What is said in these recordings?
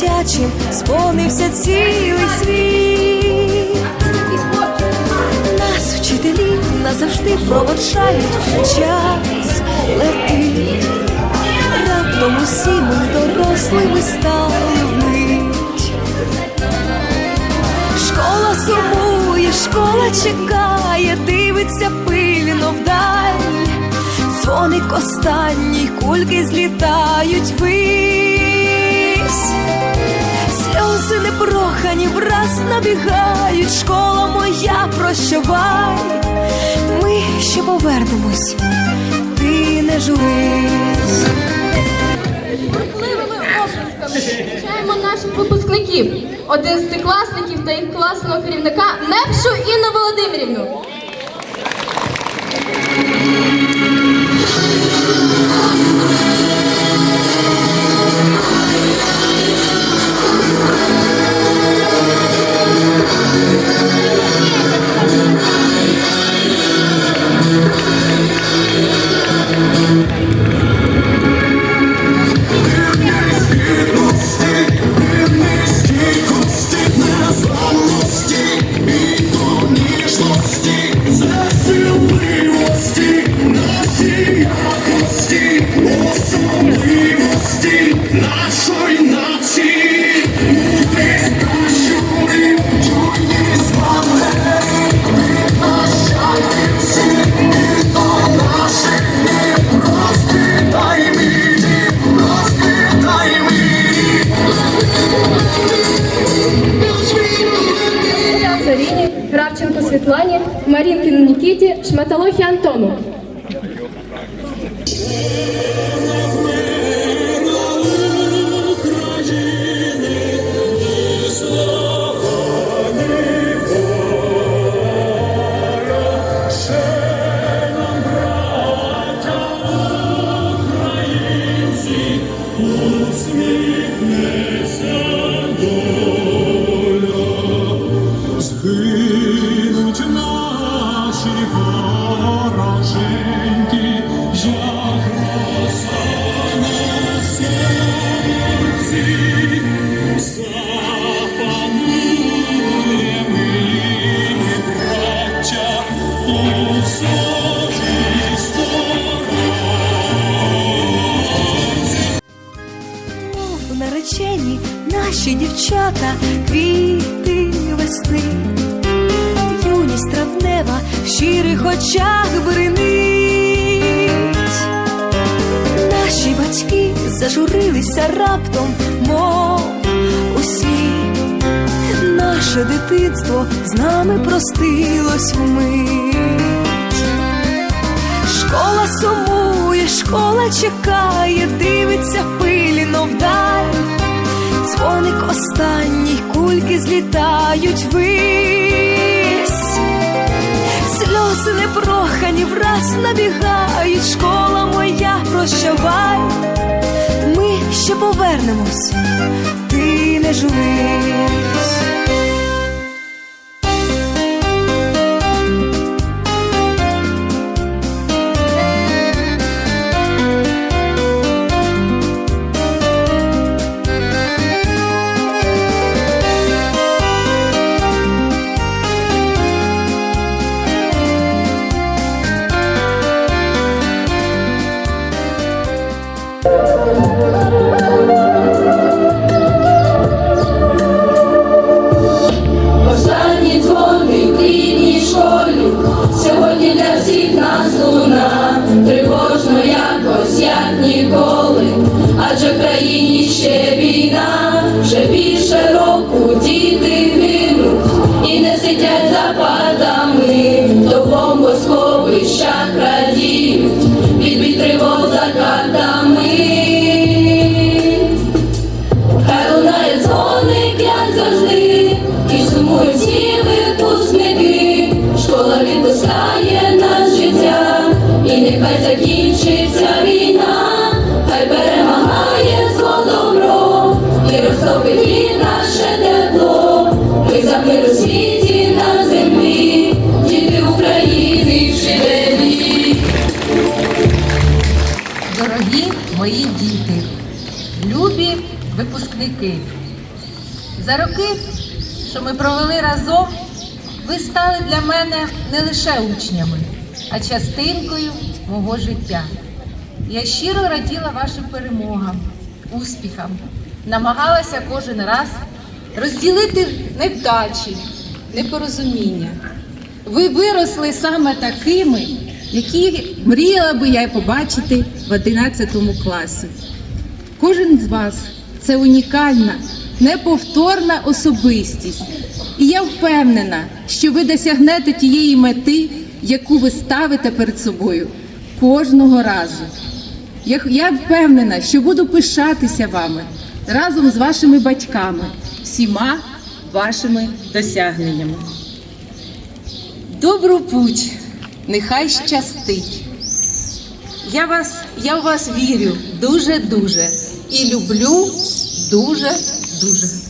дитячим сповнився цілий світ. Нас вчителі назавжди проводжають, час летить. Раптом усі ми дорослими стали вмить. Школа сумує, школа чекає, дивиться пильно вдаль. Дзвоник останній, кульки злітають вись. Сльози непрохані враз набігають, школа моя, прощавай. Ми ще повернемось, ти не журись. бурхливими оплесками зустрічаємо наших випускників, одинадцятикласників та їх класного керівника Непшу Інну Володимирівну. Нікіті, Шматалохі Антону. Щирих очах бринить. Наші батьки зажурилися раптом, мов усі. Наше дитинство з нами простилось вмить. Школа сумує, школа чекає, дивиться пильно вдаль. Дзвоник останній, кульки злітають вись. Сльози непрохані враз набігають, школа моя, прощавай. Ми ще повернемось, ти не журись. Останні Випускники, За роки, що ми провели разом, ви стали для мене не лише учнями, а частинкою мого життя. Я щиро раділа вашим перемогам, успіхам, намагалася кожен раз розділити невдачі, непорозуміння. Ви виросли саме такими, які мріяла би я побачити в 11 класі. Кожен з вас це унікальна, неповторна особистість. І я впевнена, що ви досягнете тієї мети, яку ви ставите перед собою кожного разу. Я, впевнена, що буду пишатися вами разом з вашими батьками, всіма вашими досягненнями. Добру путь, нехай щастить. Я вас, я в вас вірю дуже-дуже і люблю дуже-дуже. Школа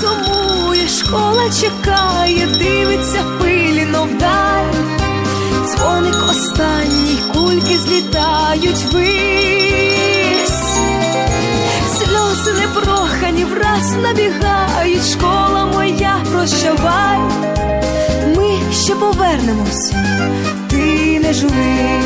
сумує, школа чекає, дивиться пильно вдаль, дзвоник останній, кульки злітають вись, сльози непрохані враз набігають, школа моя прощавай, ми ще повернемось, ти не живий.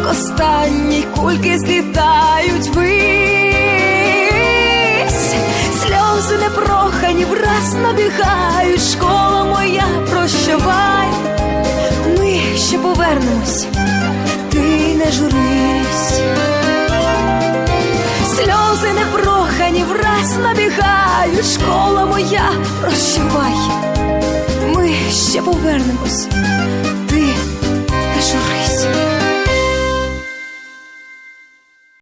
Дзвоник останній, кульки злітають вись. Сльози непрохані враз набігають. Школа моя, прощавай. Ми ще повернемось, ти не журись. Сльози непрохані враз набігають, школа моя, прощавай, ми ще повернемось,